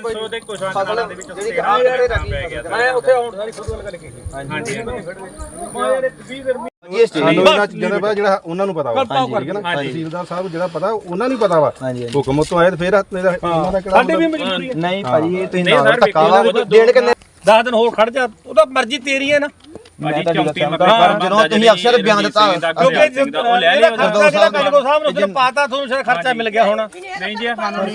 300 ਦੇ ਕੁਛ ਅੰਕਲਾਂ ਦੇ ਵਿੱਚ ਤੇਰਾ ਪੈ ਗਿਆ ਮੈਂ ਉੱਥੇ ਆਉਣ ਸਾਰੀ ਫੁੱਟਬਾਲ ਕਰਕੇ ਹਾਂਜੀ। ਮੈਂ ਯਾਰ 20 ਗਰਮੀ ਸਾਨੂੰ ਇਹਨਾਂ ਚੀਜ਼ਾਂ ਦਾ ਪਤਾ ਜਿਹੜਾ ਉਹਨਾਂ ਨੂੰ ਪਤਾ ਵਾ। ਠੀਕ ਹੈ ਨਾ? ਤਹਿਸੀਲਦਾਰ ਸਾਹਿਬ ਨੂੰ ਜਿਹੜਾ ਪਤਾ ਉਹਨਾਂ ਨੂੰ ਪਤਾ ਵਾ। ਹੁਕਮ ਉਤੋਂ ਆਏ ਤੇ ਫਿਰ ਇਹਨਾਂ ਦਾ ਕਿਹੜਾ ਸਾਡੇ ਵੀ ਮਜਬੂਰੀ ਹੈ। ਨਹੀਂ ਭਾਜੀ ਇਹ ਤੁਸੀਂ ਨਹੀਂ ਨਾਲ ਸਰ, ਧੱਕਾ ਵਾ ਵੇਖੋ, ਦੇਣ ਕਿੰਨੇ 10 ਦਿਨ ਹੋਰ ਖੜ ਜਾ ਉਹਦਾ ਮਰਜ਼ੀ ਤੇਰੀ ਹੈ ਨਾ। ਭਾਜੀ ਤਾਂ 34 ਦੱਸਿਆ, ਮਕਾਨ ਜਦੋਂ ਤੁਸੀਂ ਅਫਸਰ ਬਿਆਨ ਦਿੱਤਾ, ਕਿਉਂਕਿ ਉਹ ਲੈ ਲਿਆ ਖਰਚਾ ਜਿਹੜਾ ਸਾਹਿਬ ਨੂੰ ਉਸਨੇ ਪਾਤਾ ਤੁਹਾਨੂੰ ਸ਼ਾਇਦ ਖਰਚਾ ਮਿਲ ਗਿਆ ਹੋਣਾ। ਨਹੀਂ ਜੀ ਸਾਨੂੰ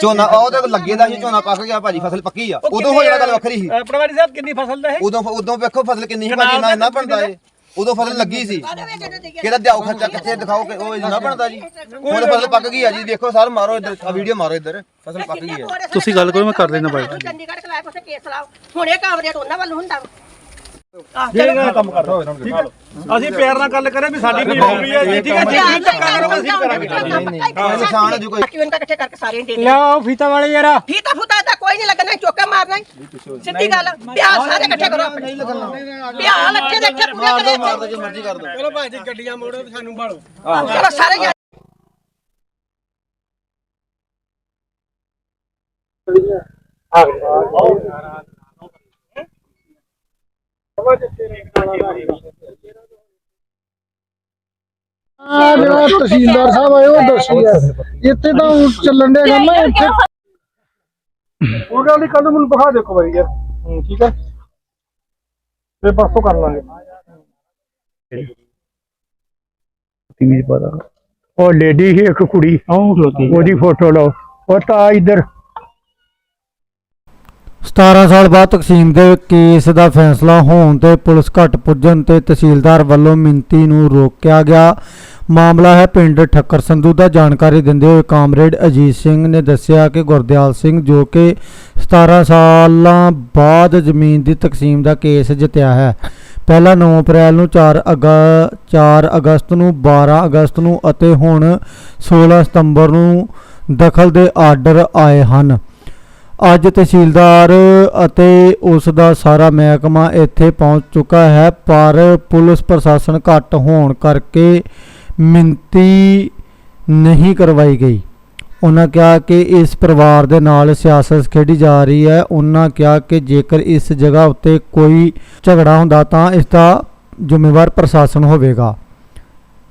ਝੋਨਾ ਉਹ ਤੇ ਲੱਗੇ ਦਾ ਸੀ ਝੋਨਾ ਪੱਕ ਗਿਆ ਭਾਜੀ ਫਸਲ ਪੱਕੀ ਆ। ਉਦੋਂ ਹੋ ਜਾਣਾ ਗੱਲ ਵੱਖਰੀ ਸੀ। ਪਟਵਾਰੀ ਸਾਹਿਬ ਕਿੰਨੀ ਫਸਲ ਦਾ ਹੈ ਉਦੋਂ ਉਦੋਂ ਵੇਖੋ ਫਸਲ ਕਿੰਨੀ ਸੀ ਭਾਜੀ ਨਾ ਇੰਨਾ ਬਣਦਾ ਏ ਉਦੋਂ ਫਸਲ ਲੱਗੀ ਸੀ। ਕਿਹਦਾ ਦਿਆਓ ਖਰਚਾ ਕਿੱਥੇ ਦਿਖਾਓ ਕਿ ਉਹ ਇੰਨਾ ਬਣਦਾ ਜੀ। ਹੁਣ ਫਸਲ ਪੱਕ ਗਈ ਆ ਜੀ ਦੇਖੋ ਸਰ ਮਾਰੋ ਇੱਧਰ ਆ ਵੀਡੀਓ ਮਾਰੋ ਇੱਧਰ। ਫਸਲ ਪੱਕ ਗਈ ਹੈ ਤੁਸੀਂ ਗੱਲ ਕਰੋ ਮੈਂ ਕਰ ਲੈਣਾ ਬਾਈ। ਚੰਡੀਗੜ੍ਹ ਕਲਾਇ ਪਾਸੇ ਕੇਸ ਲਾਓ। ਹੁਣ ਇਹ ਕੰਮ ਰੇਟ ਉਹਨਾਂ ਵੱਲ ਹੁੰਦਾ ਜਿਹੜਾ ਕੰਮ ਕਰਦਾ ਠੀਕ ਹੈ ਅਸੀਂ ਪਿਆਰ ਨਾਲ ਗੱਲ ਕਰੇ ਵੀ ਸਾਡੀ ਮਜਬੂਰੀ ਹੈ ਜੀ ਠੀਕ ਹੈ ਜੇ? ਧੱਕਾ ਕਰੋਗੇ ਅਸੀਂ ਕਰਾਂਗੇ। ਨਿਸ਼ਾਨ ਜੋ ਕੋਈ। ਕਿਉਂ ਇਕੱਠੇ ਕਰਕੇ ਸਾਰੇ ਦੇ ਲਿਆਓ ਫੀਤਾ ਵਾਲੇ ਯਾਰਾ। ਫੀਤਾ ਫੂਤਾ ਤਾਂ ਕੋਈ ਨਹੀਂ ਲੱਗਣਾ ਚੋਕਾ ਮਾਰਨਾ। ਸਿੱਧੀ ਗੱਲ ਪਿਆਰ ਸਾਰੇ ਇਕੱਠੇ ਕਰੋ ਆਪਣੇ। ਪਿਆਰ ਲੱਠੇ ਦੇ ਇੱਥੇ ਪੂਰੇ ਕਰੇ। ਇੱਥੇ। ਜੋ ਮਰਜ਼ੀ ਕਰ ਦੋ ਚਲੋ ਭਾਈ ਜੀ ਗੱਡੀਆਂ ਮੋੜੋ ਤੇ ਸਾਨੂੰ ਭਾਲੋ ਚਲੋ ਸਾਰੇ ਜਾਣੇ। ਆ ਜਿਹੜਾ ਤਹਿਸੀਲਦਾਰ ਸਾਹਿਬ ਆਏ ਉਹ ਦੱਸੀ ਆ ਇੱਥੇ ਤਾਂ ਚੱਲਣ ਦੇ ਆ ਇੱਥੇ ਉਹ ਗੱਲ ਕੱਲ ਮੈਨੂੰ ਦਿਖਾ ਦੇਖੋ ਬਾਈ ਯਾਰ। ਹੂੰ, ਠੀਕ ਹੈ ਤੇ ਪਰਸੋਂ ਕਰ ਲਾਂਗੇ। ਟੀਵੀ ਪਤਾ ਉਹ ਲੇਡੀ ਸੀ ਇੱਕ ਕੁੜੀ ਉਹਦੀ ਫੋਟੋ ਲਓ। ਉਹ ਤਾਂ ਇੱਧਰ 17 ਸਾਲ ਬਾਅਦ ਤਕਸੀਮ ਦੇ ਕੇਸ ਦਾ ਫੈਸਲਾ ਹੋਣ ਤੇ ਪੁਲਿਸ ਘੱਟ ਪੁੱਜਣ ਤੇ ਤਹਿਸੀਲਦਾਰ ਵੱਲੋਂ ਮਿੰਤੀ ਨੂੰ ਰੋਕਿਆ ਗਿਆ। ਮਾਮਲਾ ਹੈ ਪਿੰਡ ਠੱਕਰ ਸੰਧੂ ਦਾ। ਜਾਣਕਾਰੀ ਦਿੰਦੇ ਹੋਏ ਕਾਮਰੇਡ ਅਜੀਤ ਸਿੰਘ ਨੇ ਦੱਸਿਆ ਕਿ ਗੁਰਦਿਆਲ ਸਿੰਘ ਜੋ ਕਿ 17 ਸਾਲਾਂ ਬਾਅਦ ਜ਼ਮੀਨ ਦੀ ਤਕਸੀਮ ਦਾ ਕੇਸ ਜਿੱਤਿਆ ਹੈ, ਪਹਿਲਾ 9 ਅਪ੍ਰੈਲ ਨੂੰ 4 ਅਗਾ 4 ਅਗਸਤ ਨੂੰ 12 ਅਗਸਤ ਨੂੰ ਅਤੇ ਹੁਣ 16 ਸਤੰਬਰ ਨੂੰ ਦਖਲ ਦੇ ਆਰਡਰ ਆਏ ਹਨ। ਅੱਜ ਤਹਿਸੀਲਦਾਰ ਅਤੇ ਉਸ ਦਾ ਸਾਰਾ ਮਹਿਕਮਾ ਇੱਥੇ ਪਹੁੰਚ ਚੁੱਕਾ ਹੈ, ਪਰ ਪੁਲਿਸ ਪ੍ਰਸ਼ਾਸਨ ਘੱਟ ਹੋਣ ਕਰਕੇ ਮਿੰਤੀ ਨਹੀਂ ਕਰਵਾਈ ਗਈ। ਉਹਨਾਂ ਕਿਹਾ ਕਿ ਇਸ ਪਰਿਵਾਰ ਦੇ ਨਾਲ ਸਿਆਸਤ ਖੇਡੀ ਜਾ ਰਹੀ ਹੈ। ਉਹਨਾਂ ਕਿਹਾ ਕਿ ਜੇਕਰ ਇਸ ਜਗ੍ਹਾ ਉੱਤੇ ਕੋਈ ਝਗੜਾ ਹੁੰਦਾ ਤਾਂ ਇਸ ਦਾ ਜ਼ਿੰਮੇਵਾਰ ਪ੍ਰਸ਼ਾਸਨ ਹੋਵੇਗਾ।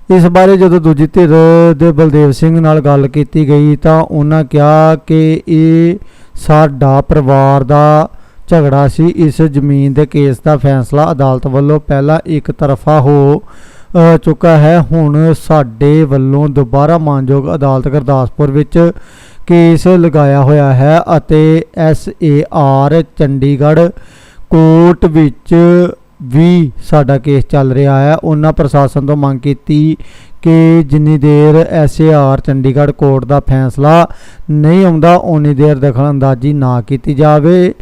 ਇਸ ਬਾਰੇ ਜਦੋਂ ਦੂਜੀ ਧਿਰ ਦੇ ਬਲਦੇਵ ਸਿੰਘ ਨਾਲ ਗੱਲ ਕੀਤੀ ਗਈ ਤਾਂ ਉਹਨਾਂ ਕਿਹਾ ਕਿ ਇਹ ਸਾਡਾ ਪਰਿਵਾਰ ਦਾ ਝਗੜਾ ਸੀ। ਇਸ ਜ਼ਮੀਨ ਦੇ ਕੇਸ ਦਾ ਫੈਸਲਾ ਅਦਾਲਤ ਵੱਲੋਂ ਪਹਿਲਾਂ ਇੱਕ ਤਰਫਾ ਹੋ ਚੁੱਕਾ ਹੈ। ਹੁਣ ਸਾਡੇ ਵੱਲੋਂ ਦੁਬਾਰਾ ਮਾਨਯੋਗ ਅਦਾਲਤ ਗੁਰਦਾਸਪੁਰ ਵਿੱਚ ਕੇਸ ਲਗਾਇਆ ਹੋਇਆ ਹੈ ਅਤੇ S A R Chandigarh court ਵਿੱਚ ਵੀ ਸਾਡਾ ਕੇਸ ਚੱਲ ਰਿਹਾ ਹੈ। ਉਹਨਾਂ ਪ੍ਰਸ਼ਾਸਨ ਤੋਂ ਮੰਗ ਕੀਤੀ ਕਿ ਜਿੰਨੀ ਦੇਰ ਐਸਏਆਰ ਚੰਡੀਗੜ੍ਹ ਕੋਰਟ ਦਾ ਫੈਸਲਾ ਨਹੀਂ ਆਉਂਦਾ ਉਨੀ ਦੇਰ ਦਖਲਅੰਦਾਜ਼ੀ ਨਾ ਕੀਤੀ ਜਾਵੇ।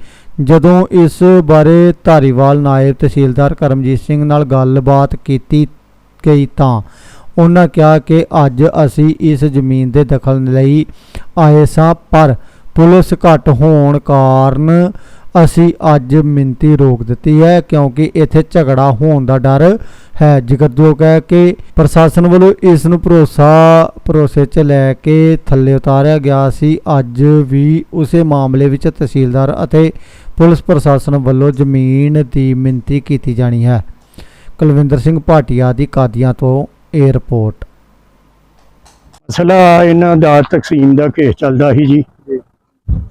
ਜਦੋਂ ਇਸ ਬਾਰੇ ਧਾਰੀਵਾਲ ਨਾਇਬ ਤਹਿਸੀਲਦਾਰ ਕਰਮਜੀਤ ਸਿੰਘ ਨਾਲ ਗੱਲਬਾਤ ਕੀਤੀ ਗਈ ਤਾਂ ਉਹਨਾਂ ਕਿਹਾ ਕਿ ਅੱਜ ਅਸੀਂ ਇਸ ਜ਼ਮੀਨ ਦੇ ਦਖਲ ਲਈ ਆਏ ਸਾਂ, ਪਰ ਪੁਲਿਸ ਘੱਟ ਹੋਣ ਕਾਰਨ ਅਸੀਂ ਅੱਜ ਮਿੰਤੀ ਰੋਕ ਦਿੱਤੀ ਹੈ ਕਿਉਂਕਿ ਇੱਥੇ ਝਗੜਾ ਹੋਣ ਦਾ ਡਰ ਹੈ। ਜ਼ਿਕਰਯੋਗ ਹੈ ਕਿ ਪ੍ਰਸ਼ਾਸਨ ਵੱਲੋਂ ਇਸ ਨੂੰ ਭਰੋਸਾ ਭਰੋਸੇ 'ਚ ਲੈ ਕੇ ਥੱਲੇ ਉਤਾਰਿਆ ਗਿਆ ਸੀ। ਅੱਜ ਵੀ ਉਸੇ ਮਾਮਲੇ ਵਿੱਚ ਤਹਿਸੀਲਦਾਰ ਅਤੇ ਪੁਲਿਸ ਪ੍ਰਸ਼ਾਸਨ ਵੱਲੋਂ ਜ਼ਮੀਨ ਦੀ ਮਿੰਤੀ ਕੀਤੀ ਜਾਣੀ ਹੈ। ਕੁਲਵਿੰਦਰ ਸਿੰਘ ਭਾਟੀਆ ਦੀ ਕਾਦੀਆਂ ਤੋਂ ਇਹ ਰਿਪੋਰਟ। ਮਸਲਾ ਇਹਨਾਂ ਦਾ ਤਕਸੀਮ ਦਾ ਕੇਸ ਚੱਲਦਾ ਸੀ ਜੀ।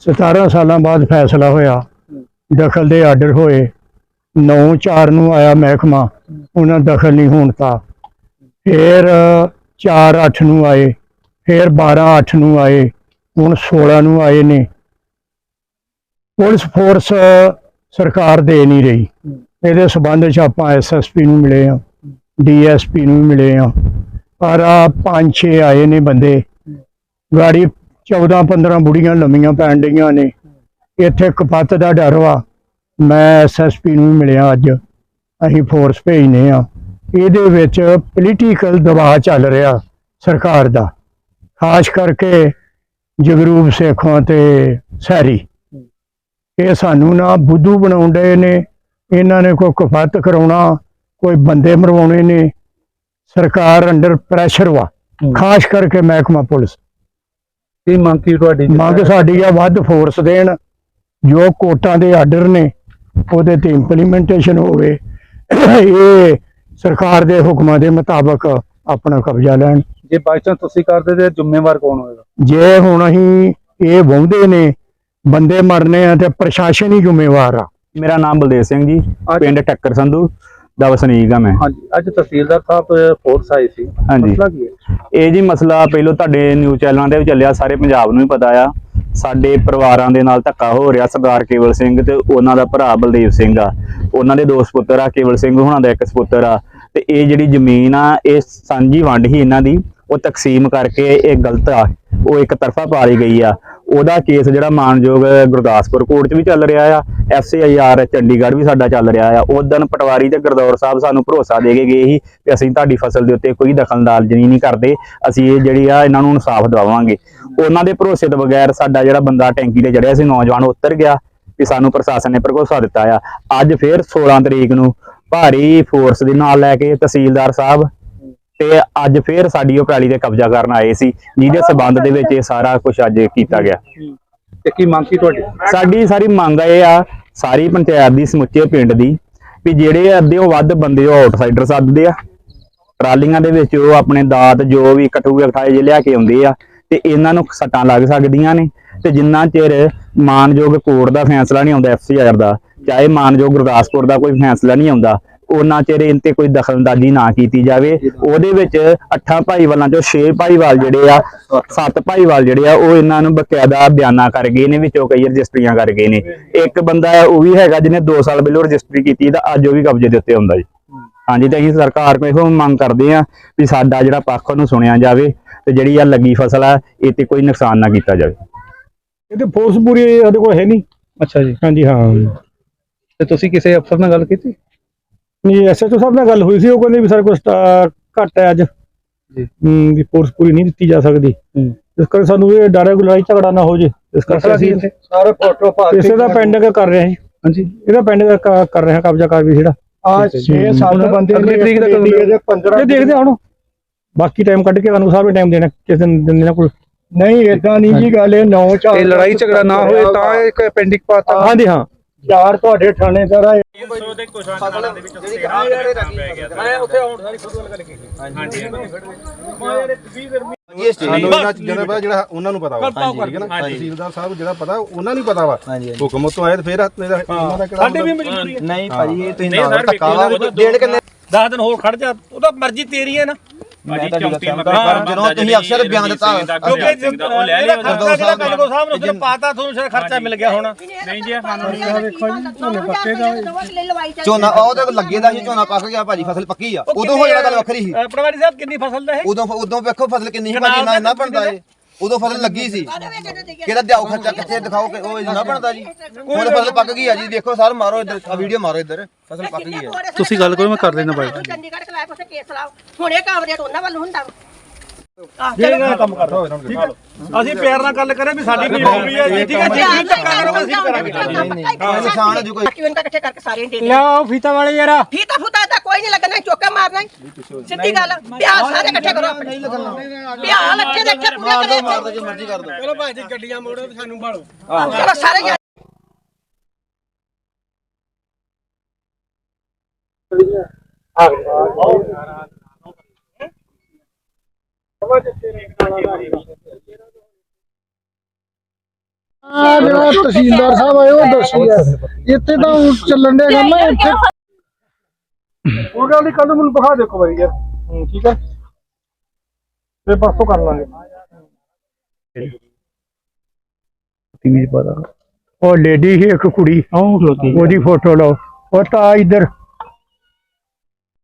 17 ਸਾਲਾਂ ਬਾਅਦ ਫੈਸਲਾ ਹੋਇਆ। ਦਖਲ ਦੇ ਆਰਡਰ ਹੋਏ। 9-4 ਨੂੰ ਆਇਆ ਮਹਿਕਮਾ। ਉਹਨਾਂ ਦਖਲ ਨਹੀਂ ਹੋਣ ਤਾ ਫਿਰ 4-8 ਨੂੰ ਆਏ। ਫਿਰ 12-8 ਨੂੰ ਆਏ। ਹੁਣ 16 ਨੂੰ ਆਏ ਨੇ। ਪੁਲਿਸ ਫੋਰਸ ਸਰਕਾਰ ਦੇ ਨਹੀਂ ਰਹੀ। ਇਹਦੇ ਸਬੰਧ ਚ ਆਪਾਂ ਐਸਐਸਪੀ ਨੂੰ ਮਿਲੇ ਆ ਡੀਐਸਪੀ ਨੂੰ ਮਿਲੇ ਆ ਪਰ ਆ ਪੰਜ ਛੇ ਆਏ ਨੇ ਬੰਦੇ। ਗਾੜੀ 14 15 ਬੁੜੀਆਂ ਲੰਮੀਆਂ ਪੈਣ ਡਈਆਂ ਨੇ। ਇੱਥੇ ਕਪੱਤ ਦਾ ਡਰ ਵਾ। ਮੈਂ ਐਸਐਸਪੀ ਨੂੰ ਵੀ ਮਿਲਿਆ ਅੱਜ। ਅਸੀਂ ਫੋਰਸ ਭੇਜਨੇ ਆ। ਇਹਦੇ ਵਿੱਚ ਪੋਲੀਟੀਕਲ ਦਬਾਅ ਚੱਲ ਰਿਹਾ ਸਰਕਾਰ ਦਾ। ਖਾਸ ਕਰਕੇ ਜਗਰੂਪ ਸੇਖੋਂ ਤੇ ਸੈਰੀ ਇਹ ਸਾਨੂੰ ਨਾ ਬੁੱਧੂ ਬਣਾਉਂਦੇ ਨੇ। ਇਹਨਾਂ ਨੇ ਕੋਈ ਕਫਤ ਕਰਾਉਣਾ ਕੋਈ ਬੰਦੇ ਮਰਵਾਉਣੇ ਨੇ। ਸਰਕਾਰ ਅੰਡਰ ਪ੍ਰੈਸ਼ਰ ਵਾ। ਖਾਸ ਕਰਕੇ ਮਹਿਕਮਾ ਪੁਲਿਸ। ਕੀ ਮੰਗ ਕੀ ਤੁਹਾਡੀ? ਮੰਗ ਸਾਡੀ ਆ ਵੱਧ ਫੋਰਸ ਦੇਣ। ਜੋ ਕੋਰਟਾਂ ਦੇ ਆਰਡਰ ਨੇ ਉਹਦੇ ਤੇ ਇੰਪਲੀਮੈਂਟੇਸ਼ਨ ਹੋਵੇ ਇਹ ਸਰਕਾਰ ਦੇ ਹੁਕਮਾਂ ਦੇ ਮੁਤਾਬਕ ਆਪਣਾ ਕਬਜ਼ਾ ਲੈਣ। ਜੇ ਬਾਈ ਚਾਂਸ ਤੁਸੀਂ ਕਰਦੇ ਤੇ ਜ਼ਿੰਮੇਵਾਰ ਕੌਣ ਹੋਏਗਾ? ਜੇ ਹੁਣ ਅਸੀਂ ਇਹ ਵਾਹੁੰਦੇ ਨੇ ਬੰਦੇ ਮਰਨੇ ਆ ਤੇ ਪ੍ਰਸ਼ਾਸਨ ਹੀ ਜ਼ਿੰਮੇਵਾਰ ਆ। ਮੇਰਾ ਨਾਮ ਬਲਦੇਵ ਸਿੰਘ ਜੀ ਪਿੰਡ ਟੱਕਰ ਸੰਧੂ ਦਾ ਵਸਨੀਕ ਆ ਮੈਂ। ਹਾਂਜੀ ਅੱਜ ਤਹਿਸੀਲਦਾਰ ਸਾਹਿਬ ਫੋਰਸ ਆਈ ਸੀ। ਹਾਂਜੀ। ਮਸਲਾ ਕੀ ਹੈ? ਇਹ ਜੀ ਮਸਲਾ ਪਹਿਲੋਂ ਤੁਹਾਡੇ ਨਿਊਜ਼ ਚੈਨਲਾਂ ਤੇ ਵੀ ਚੱਲਿਆ ਸਾਰੇ ਪੰਜਾਬ ਨੂੰ ਹੀ ਪਤਾ ਆ। ਸਾਡੇ ਪਰਿਵਾਰਾਂ ਦੇ ਨਾਲ ਧੱਕਾ ਹੋ ਰਿਹਾ ਸਰਦਾਰ ਕੇਵਲ ਸਿੰਘ ਤੇ ਉਹਨਾਂ ਦਾ ਭਰਾ ਬਲਦੇਵ ਸਿੰਘ ਆ। ਉਹਨਾਂ ਦੇ ਦੋ ਸਪੁੱਤਰ ਆ, ਕੇਵਲ ਸਿੰਘ ਉਹਨਾਂ ਦਾ ਇੱਕ ਸਪੁੱਤਰ ਆ। ਤੇ ਇਹ ਜਿਹੜੀ ਜ਼ਮੀਨ ਆ, ਇਹ ਸਾਂਝੀ ਵੰਡ ਹੀ ਇਹਨਾਂ ਦੀ, ਉਹ ਤਕਸੀਮ ਕਰਕੇ ਇਹ ਗਲਤ ਆ। ਉਹ ਇੱਕ ਤਰਫਾ ਪਾਲੀ ਗਈ ਆ। ਉਹਦਾ ਕੇਸ ਜਿਹੜਾ ਮਾਨਯੋਗ ਗੁਰਦਾਸਪੁਰ ਕੋਰਟ 'ਚ ਵੀ ਚੱਲ ਰਿਹਾ ਆ ਐਫਸੀਆਈਆਰ ਚੰਡੀਗੜ੍ਹ ਵੀ ਸਾਡਾ ਚੱਲ ਰਿਹਾ ਆ। ਉਸ ਦਿਨ ਪਟਵਾਰੀ ਤੇ ਗੁਰਦੌਰ ਸਾਹਿਬ ਸਾਨੂੰ ਭਰੋਸਾ ਦੇ ਕੇ ਗਏ ਸੀ ਕਿ ਅਸੀਂ ਤੁਹਾਡੀ ਫਸਲ ਦੇ ਉੱਤੇ ਕੋਈ ਦਖਲਅੰਦਾਜ਼ੀ ਨਹੀਂ ਕਰਦੇ, ਅਸੀਂ ਇਹ ਜਿਹੜੀ ਆ, ਇਹਨਾਂ ਨੂੰ ਇਨਸਾਫ ਦਿਵਾਵਾਂਗੇ। ਉਹਨਾਂ ਦੇ ਭਰੋਸੇ ਤੋਂ ਬਗੈਰ ਸਾਡਾ ਜਿਹੜਾ ਬੰਦਾ ਟੈਂਕੀ ਤੇ ਚੜਿਆ ਸੀ ਨੌਜਵਾਨ ਉਹ ਉਤਰ ਗਿਆ ਕਿ ਸਾਨੂੰ ਪ੍ਰਸ਼ਾਸਨ ਨੇ ਭਰੋਸਾ ਦਿੱਤਾ ਆ। ਅੱਜ ਫੇਰ 16 ਤਰੀਕ ਨੂੰ ਭਾਰੀ ਫੋਰਸ ਦੇ ਨਾਲ ਲੈ ਕੇ ਤਹਿਸੀਲਦਾਰ ਸਾਹਿਬ ਤੇ ਅੱਜ ਫੇਰ ਸਾਡੀ ਉਹ ਪੈਲੀ ਤੇ ਕਬਜ਼ਾ ਕਰਨ ਆਏ ਸੀ ਜਿਹਦੇ ਸਬੰਧ ਦੇ ਵਿੱਚ ਇਹ ਸਾਰਾ ਕੁਝ ਅੱਜ ਕੀਤਾ ਗਿਆ। ਤੇ ਕੀ ਮੰਗ ਕੀ ਤੁਹਾਡੀ? ਸਾਡੀ ਸਾਰੀ ਮੰਗ ਇਹ ਆ ਸਾਰੀ ਪੰਚਾਇਤ ਦੀ ਸਮੁੱਚੇ ਪਿੰਡ ਦੀ ਵੀ ਜਿਹੜੇ ਅੱਧਿਓਂ ਵੱਧ ਬੰਦੇ ਉਹ ਆਊਟਸਾਈਡਰ ਸੱਦਦੇ ਆ। ਟਰਾਲੀਆਂ ਦੇ ਵਿੱਚ ਉਹ ਆਪਣੇ ਦਾਤ ਜੋ ਵੀ ਕਟੂਏ ਖਾਏ ਜੇ ਲਿਆ ਕੇ ਆਉਂਦੇ ਆ ਤੇ ਇਹਨਾਂ ਨੂੰ ਸੱਟਾਂ ਲੱਗ ਸਕਦੀਆਂ ਨੇ। ਤੇ ਜਿੰਨਾ ਚਿਰ ਮਾਨਯੋਗ ਕੋਰਟ ਦਾ ਫੈਸਲਾ ਨਹੀਂ ਆਉਂਦਾ ਐਫਸੀਆਰ ਦਾ, ਚਾਹੇ ਮਾਨਯੋਗ ਗੁਰਦਾਸਪੁਰ ਦਾ ਕੋਈ ਫੈਸਲਾ ਨਹੀਂ ਆਉਂਦਾ, ਉਹਨਾਂ ਚਿਰ ਇਹਨਾਂ ਤੇ ਕੋਈ ਦਖਲਅੰਦਾਜ਼ੀ ਨਾ ਕੀਤੀ ਜਾਵੇ। ਉਹਦੇ ਵਿੱਚ ਅੱਠਾਂ ਭਾਈਵਾਲਾਂ ਚੋਂ ਛੇ ਭਾਈਵਾਲ ਜਿਹੜੇ ਆ, ਸੱਤ ਭਾਈਵਾਲ ਜਿਹੜੇ ਆ, ਉਹ ਇਹਨਾਂ ਨੂੰ ਬਕਾਇਦਾ ਬਿਆਨਾ ਕਰ ਗਏ ਨੇ, ਵਿੱਚੋਂ ਕਈ ਰਜਿਸਟਰੀਆਂ ਕਰ ਗਏ ਨੇ। ਇੱਕ ਬੰਦਾ ਉਹ ਵੀ ਹੈਗਾ ਜਿਹਨੇ 2 ਸਾਲ ਪਹਿਲਾਂ ਰਜਿਸਟਰੀ ਕੀਤੀ, ਤਾਂ ਅੱਜ ਉਹ ਵੀ ਕਬਜ਼ੇ ਦੇ ਉੱਤੇ ਹੁੰਦਾ ਜੀ। ਹਾਂਜੀ, ਤੇ ਅਸੀਂ ਸਰਕਾਰ ਕੋਲ ਇਹੋ ਮੰਗ ਕਰਦੇ ਆ ਵੀ ਸਾਡਾ ਜਿਹੜਾ ਪੱਖ ਉਹਨੂੰ ਸੁਣਿਆ ਜਾਵੇ। ਤੇ ਜਿਹੜੀ ਆ ਲੱਗੀ ਫਸਲ ਆ ਇਹ ਤੇ ਕੋਈ ਨੁਕਸਾਨ ਨਾ ਕੀਤਾ ਜਾਵੇ। ਇਹ ਤੇ ਫੋਰਸ ਪੂਰੀ ਉਹਦੇ ਕੋਲ ਹੈ ਨਹੀਂ। ਅੱਛਾ ਜੀ। ਹਾਂਜੀ ਹਾਂ। ਤੇ ਤੁਸੀਂ ਕਿਸੇ ਅਫਸਰ ਨਾਲ ਗੱਲ ਕੀਤੀ? ਨਹੀਂ ਐਸਐਚਓ ਸਾਹਿਬ ਨਾਲ ਗੱਲ ਹੋਈ ਸੀ ਉਹ ਕਹਿੰਦੇ ਵੀ ਸਾਡੇ ਕੋਲ ਘੱਟ ਹੈ ਅੱਜ। ਜੀ। ਵੀ ਫੋਰਸ ਪੂਰੀ ਨਹੀਂ ਦਿੱਤੀ ਜਾ ਸਕਦੀ। ਇਸ ਕਰਕੇ ਸਾਨੂੰ ਇਹ ਡਰ ਹੈ ਕੋਈ ਲੜਾਈ ਝਗੜਾ ਨਾ ਹੋ ਜੇ। ਇਸ ਕਰਕੇ ਕੀ ਅਸੀਂ ਸਾਰੇ ਫੋਟੋ ਪਾ ਇਸੇ ਦਾ ਪੈਂਡਿੰਗ ਕਰ ਰਹੇ ਹਾਂ ਜੀ। ਹਾਂਜੀ। ਇਹਦਾ ਪੈਂਡਿੰਗ ਕਰ ਰਹੇ ਹਾਂ ਕਬਜ਼ਾ ਕਰ ਵੀ ਜਿਹੜਾ। ਆ 6-7 ਬੰਦੇ ਅਗਲੀ ਤਰੀਕ ਦਾ ਇਹ ਦੇਖਦੇ ਹਾਂ ਹੁਣ। ਬਾਕੀ ਟਾਈਮ ਕੱਢ ਕੇ ਕਾਨੂੰਨ ਸਾਹਿਬ ਨੇ ਟਾਈਮ ਦੇਣਾ ਕਿਸੇ ਦਿਨ ਦਿਨ ਦੇਣਾ ਕੋਈ। ਨਹੀਂ ਇਦਾਂ ਨਹੀਂ ਜੀ ਗੱਲ ਇਹ 9 4 ਇਹ ਲੜਾਈ ਝਗੜਾ ਨਾ ਹੋਏ ਤਾਂ ਇੱਕ ਪੈਂਡਿੰਗ ਪਾਤਾ। ਹਾਂਜੀ ਹਾਂ। ਚਾਰ ਤੁਹਾਡੇ ਥਾਣੇਦਾਰ ਆ 300 ਦੇ ਕੁਝ ਸਾਲਾਂ ਦੇ ਵਿੱਚ 13 ਪੈ ਗਿਆ ਮੈਂ ਉੱਥੇ ਆਉਣ ਸਾਰੀ ਖੁਦ ਗੱਲ ਕਰਕੇ ਹਾਂਜੀ ਇਹ ਸਟੇਜ ਸਾਨੂੰ ਇਹਨਾਂ ਚੀਜ਼ਾਂ ਦਾ ਪਤਾ ਜਿਹੜਾ ਉਹਨਾਂ ਨੂੰ ਪਤਾ ਵਾ ਠੀਕ ਹੈ ਨਾ ਤਹਿਸੀਲਦਾਰ ਸਾਹਿਬ ਜਿਹੜਾ ਪਤਾ ਉਹਨਾਂ ਨੂੰ ਪਤਾ ਵਾ ਹਾਂਜੀ ਹਾਂਜੀ। ਹੁਕਮ ਉਤੋਂ ਆਏ। ਤੇ ਫਿਰ ਇਹਨਾਂ ਦਾ ਕਿਹੜਾ ਸਾਡੇ ਵੀ ਮਜਬੂਰੀ ਹੈ ਨਹੀਂ ਭਾਜੀ ਇਹ ਤੁਸੀਂ ਨਹੀਂ ਨਾਲ ਸਰ, ਧੱਕਾ ਵਾ ਵੇਖੋ, ਦੇਣ ਕਿੰਨੇ 10 ਦਿਨ ਹੋਰ ਖੜ ਜਾ ਉਹਦਾ ਮਰਜ਼ੀ ਤੇਰੀ ਹੈ ਨਾ। ਮੈਂ ਤਾਂ ਜਦੋਂ ਮਤਲਬ ਜਦੋਂ ਤੁਸੀਂ ਅਫਸਰ ਬਿਆਨ ਦਿੱਤਾ। ਕਿਉਂਕਿ ਉਹ ਲੈ ਲਿਆ ਜਿਹੜਾ ਸਾਹਿਬ ਨੂੰ ਸਿਰਫ ਪਾਤਾ ਤੁਹਾਨੂੰ ਸਿਰ ਖਰਚਾ ਮਿਲ ਗਿਆ ਹੁਣ। ਨਹੀਂ ਜੀ ਇਹ ਸਾਨੂੰ ਵੇਖੋ ਜੀ ਝੋਨੇ ਪੱਕੇ ਦਾ ਝੋਨਾ ਉਹ ਤੇ ਲੱਗੇ ਦਾ ਸੀ ਝੋਨਾ ਪੱਕ ਗਿਆ ਭਾਜੀ ਫਸਲ ਪੱਕੀ ਆ। ਉਦੋਂ ਹੋ ਜਾਣਾ ਗੱਲ ਵੱਖਰੀ ਸੀ। ਪਟਵਾਰੀ ਸਾਹਿਬ ਕਿੰਨੀ ਫਸਲ ਦਾ ਹੈ ਉਦੋਂ ਉਦੋਂ ਵੇਖੋ ਫਸਲ ਕਿੰਨੀ ਸੀ ਭਾਜੀ ਨਾ ਇੰਨਾ ਬਣਦਾ ਏ ਉਦੋਂ ਫਸਲ ਲੱਗੀ ਸੀ। ਕਿਹਦਾ ਦਿਆਉ ਖਰਚਾ ਕਿੱਥੇ ਦਿਖਾਓ ਕਿ ਉਹ ਇੰਨਾ ਬਣਦਾ ਜੀ? ਹੁਣ ਫਸਲ ਪੱਕ ਗਈ ਆ ਜੀ ਦੇਖੋ ਸਰ ਮਾਰੋ ਇੱਧਰ ਆ ਵੀਡੀਓ ਮਾਰੋ ਇੱਧਰ। ਫਸਲ ਪੱਕ ਗਈ ਆ ਤੁਸੀਂ ਗੱਲ ਕਰੋ ਮੈਂ ਕਰ ਲੈਣਾ ਬਾਈ। ਚੰਡੀਗੜ੍ਹ ਕਲਾਇ ਪਾਸੇ ਕੇਸ ਲਾਓ। ਹੁਣ ਇਹ ਕੰਮ ਰੇਟ ਉਹਨਾਂ ਵੱਲ ਹੁੰਦਾ ਕੰਮ ਕਰਦਾ ਹੋਵੇ ਠੀਕ ਹੈ। ਅਸੀਂ ਪਿਆਰ ਨਾਲ ਗੱਲ ਕਰੇ ਵੀ ਸਾਡੀ ਮਜਬੂਰੀ ਹੈ। ਜੀ ਠੀਕ ਹੈ ਜੇ? ਧੱਕਾ ਕਰੋਗੇ ਅਸੀਂ ਕਰਾਂਗੇ ਨਿਸ਼ਾਨ ਜੋ ਕੋਈ। ਉਹਨਾਂ ਇਕੱਠੇ ਕਰਕੇ ਸਾਰੇ ਦੇ ਲਿਆਓ ਫੀਤਾ ਵਾਲੇ ਯਾਰਾ। ਫੀਤਾ ਫੂਤਾ ਤਾਂ ਕੋਈ ਨਹੀਂ ਲੱਗਣਾ ਚੋਕਾ ਮਾਰਨਾ ਹੀ। ਸਿੱਧੀ ਗੱਲ ਪਿਆਰ ਸਾਰੇ ਇਕੱਠੇ ਕਰੋ ਨਹੀਂ ਲੱਗਣਾ ਪਿਆਰ ਲੱਠੇ ਦੇ ਇੱਥੇ ਪੂਰੇ ਕਰੇ। ਮਾਰਦਾ ਜੋ ਮਰਜ਼ੀ ਕਰ ਦੋ ਚਲੋ ਭਾਈ ਜੀ ਗੱਡੀਆਂ ਮੋੜੋ ਸਾਨੂੰ ਭਾਲੋ ਚਲੋ ਸਾਰੇ ਜਾਣੇ। ਆ ਜਿਹੜਾ ਤਹਿਸੀਲਦਾਰ ਸਾਹਿਬ ਆਏ ਉਹ ਦੱਸੀ। ਆ ਇੱਥੇ ਤਾਂ ਚੱਲਣ ਦੇ ਕੰਮ ਆ, ਇੱਥੇ ਉਹ ਗੱਲ ਨਹੀਂ ਕੱਲ ਮੈਨੂੰ ਦਿਖਾ ਦੇਖੋ ਬਾਈ ਯਾਰ। ਹੂੰ, ਠੀਕ ਹੈ। ਤੇ ਪਰਸੋਂ ਕਰ ਲਾਂਗੇ। ਉਹ ਲੇਡੀ ਸੀ ਇੱਕ ਕੁੜੀ ਉਹਦੀ ਫੋਟੋ ਲਓ। ਉਹ ਤਾਂ ਇੱਧਰ